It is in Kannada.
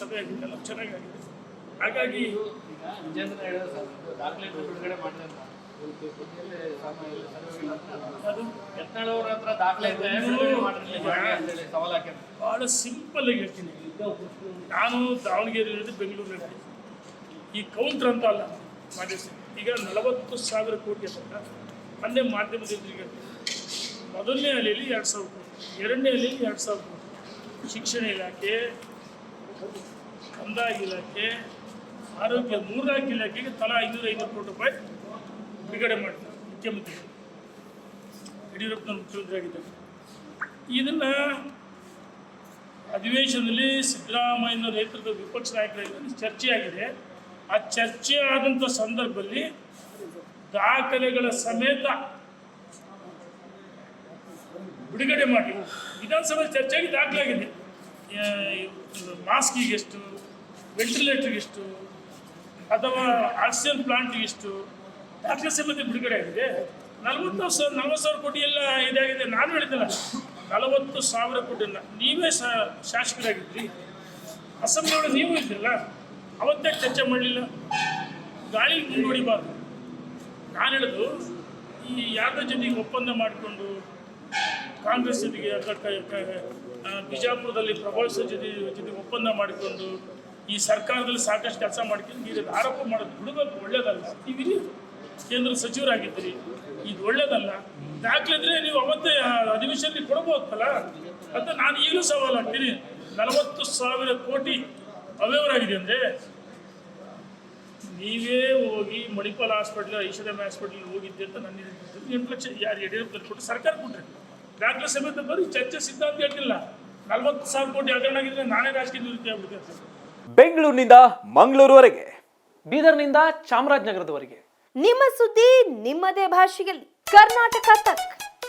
ಸಭೆ ಆಗಿದ್ದೆಲ್ಲ ಚೆನ್ನಾಗಾಗಿದೆ. ಹಾಗಾಗಿ ಭಾಳ ಸಿಂಪಲ್ ಆಗಿ ಹೇಳ್ತೀನಿ. ನಾನು ದಾವಣಗೆರೆ ಇರೋದು ಬೆಂಗಳೂರಲ್ಲಿ ಈ ಕೌಂಟ್ರ್ ಅಂತ ಅಲ್ಲ ಮಾಡಿರ್ತೀನಿ. ಈಗ ನಲವತ್ತು ಸಾವಿರ ಕೋಟಿ ಅಂತ ಮೊನ್ನೆ ಮಾಧ್ಯಮದಿಂದ. ಮೊದಲನೇ ಅಲೆಯಲ್ಲಿ ಎರಡು ಸಾವಿರ ಕೋಟಿ ಎರಡನೇ ಅಲೆಯಲ್ಲಿ ಎರಡು ಸಾವಿರ ಕೋಟಿ. ಶಿಕ್ಷಣ ಇಲಾಖೆ ಕಂದಾಯ ಇಲಾಖೆ, ಆರೋಗ್ಯ ಮೂರ್ನಾಲ್ಕು ಇಲಾಖೆಗೆ ತಲಾ ಐನೂರ ಐವತ್ತು ಕೋಟಿ ರೂಪಾಯಿ ಬಿಡುಗಡೆ ಮಾಡ್ತಾರೆ ಮುಖ್ಯಮಂತ್ರಿ. ಯಡಿಯೂರಪ್ಪನ ಮುಖ್ಯಮಂತ್ರಿ ಆಗಿದ್ದಾರೆ. ಇದನ್ನ ಅಧಿವೇಶನದಲ್ಲಿ ಸಿದ್ದರಾಮಯ್ಯನ ನೇತೃತ್ವದ ವಿಪಕ್ಷ ನಾಯಕರಲ್ಲಿ ಚರ್ಚೆ ಆಗಿದೆ ಆ ಚರ್ಚೆ ಆದಂಥ ಸಂದರ್ಭದಲ್ಲಿ ದಾಖಲೆಗಳ ಸಮೇತ ಬಿಡುಗಡೆ ಮಾಡಿ. ವಿಧಾನಸಭೆ ಚರ್ಚೆಗೆ ದಾಖಲಾಗಿದೆ. ಮಾಸ್ಕಿಗೆ ಎಷ್ಟು, ವೆಂಟಿಲೇಟರ್ಗೆ ಎಷ್ಟು, ಅಥವಾ ಆಕ್ಸಿಜನ್ ಪ್ಲಾಂಟ್ಗೆ ಎಷ್ಟು ಡಾಕ್ಟರ್ ಸಮೇತ ಬಿಡುಗಡೆ ಆಗಿದೆ. ನಲವತ್ತು ಸಾವಿರ ನಲವತ್ತು ಸಾವಿರ ಕೋಟಿ ಎಲ್ಲ ಇದಾಗಿದೆ. ನಾನು ಹೇಳಿದ್ದಲ್ಲ, ನಲವತ್ತು ಸಾವಿರ ಕೋಟಿ ನೀವೇ ಸಹ ಶಾಸಕರಾಗಿದ್ರಿ. ಅಸೆಂಬ್ಲಿಯೊಳಗೆ ನೀವು ಇದ್ದಿರಲ್ಲ, ಅವತ್ತೇ ಚರ್ಚೆ ಮಾಡಲಿಲ್ಲ. ಗಾಳಿ ಮುಂದೂಡಿಬಾರ್ದು ನಾನು ಹೇಳೋದು, ಈ ಯಾರ್ದೋ ಜೊತೆಗೆ ಒಪ್ಪಂದ ಮಾಡಿಕೊಂಡು ಕಾಂಗ್ರೆಸ್ ಜೊತೆಗೆ ಬಿಜಾಪುರದಲ್ಲಿ ಪ್ರಭಾವಿಸೋ ಜೊತೆ ಜೊತೆ ಒಪ್ಪಂದ ಮಾಡಿಕೊಂಡು ಈ ಸರ್ಕಾರದಲ್ಲಿ ಸಾಕಷ್ಟು ಕೆಲಸ ಮಾಡ್ಕೊಂಡು ನೀವು ಇದನ್ನ ಆರೋಪ ಮಾಡೋದು ಬಿಡಬೇಕು ಒಳ್ಳೇದಲ್ಲ. ನೀವಿರಿ ಕೇಂದ್ರ ಸಚಿವರಾಗಿದ್ದೀರಿ. ಇದು ಒಳ್ಳೇದಲ್ಲ. ದಾಖಲಿದ್ರೆ ನೀವು ಅವತ್ತೇ ಅಧಿವೇಶನದಲ್ಲಿ ಕೊಡಬಹುದಲ್ಲ? ಅಂತ ನಾನು ಈಗಲೂ ಸವಾಲು ಹಾಕ್ತೀನಿ. ನಲವತ್ತು ಸಾವಿರ ಕೋಟಿ ಅವ್ಯವರಾಗಿದೆ ಅಂದರೆ ನೀವೇ ಹೋಗಿ ಮಣಿಪಾಲ್ ಹಾಸ್ಪಿಟ್ಲ್ ಐಶ್ವರ್ಯಂ ಹಾಸ್ಪಿಟ್ಲ್ ಹೋಗಿದ್ದೆ ಅಂತ ನನ್ನ ಇದು ಎಂಟು ಲಕ್ಷ, ಯಾರು ಯಡಿಯೂರಪ್ಪ ಕೊಟ್ಟು ಸರ್ಕಾರ ಕೊಟ್ಟರೆ ದಾಖಲೆ ಸಮೇತ ಬರೀ ಚರ್ಚೆ ಸಿದ್ಧ ಅಂತ ಹೇಳ್ತಿಲ್ಲ. ನಲ್ವತ್ತು ಸಾವಿರ ಕೋಟಿ ಹಗರಣ ಆಗಿದ್ರೆ ನಾನೇ ರಾಜಕೀಯ ನಿವೃತ್ತಿ ಆಗ್ಬಿಡ್ತೇನೆ ಬೆಂಗಳೂರಿನಿಂದ ಮಂಗಳೂರುವರೆಗೆ. ಬೀದರ್ನಿಂದ ಚಾಮರಾಜನಗರದವರೆಗೆ. ನಿಮ್ಮ ಸುದ್ದಿ ನಿಮ್ಮದೇ ಭಾಷೆಯಲ್ಲಿ. ಕರ್ನಾಟಕ ತಕ್.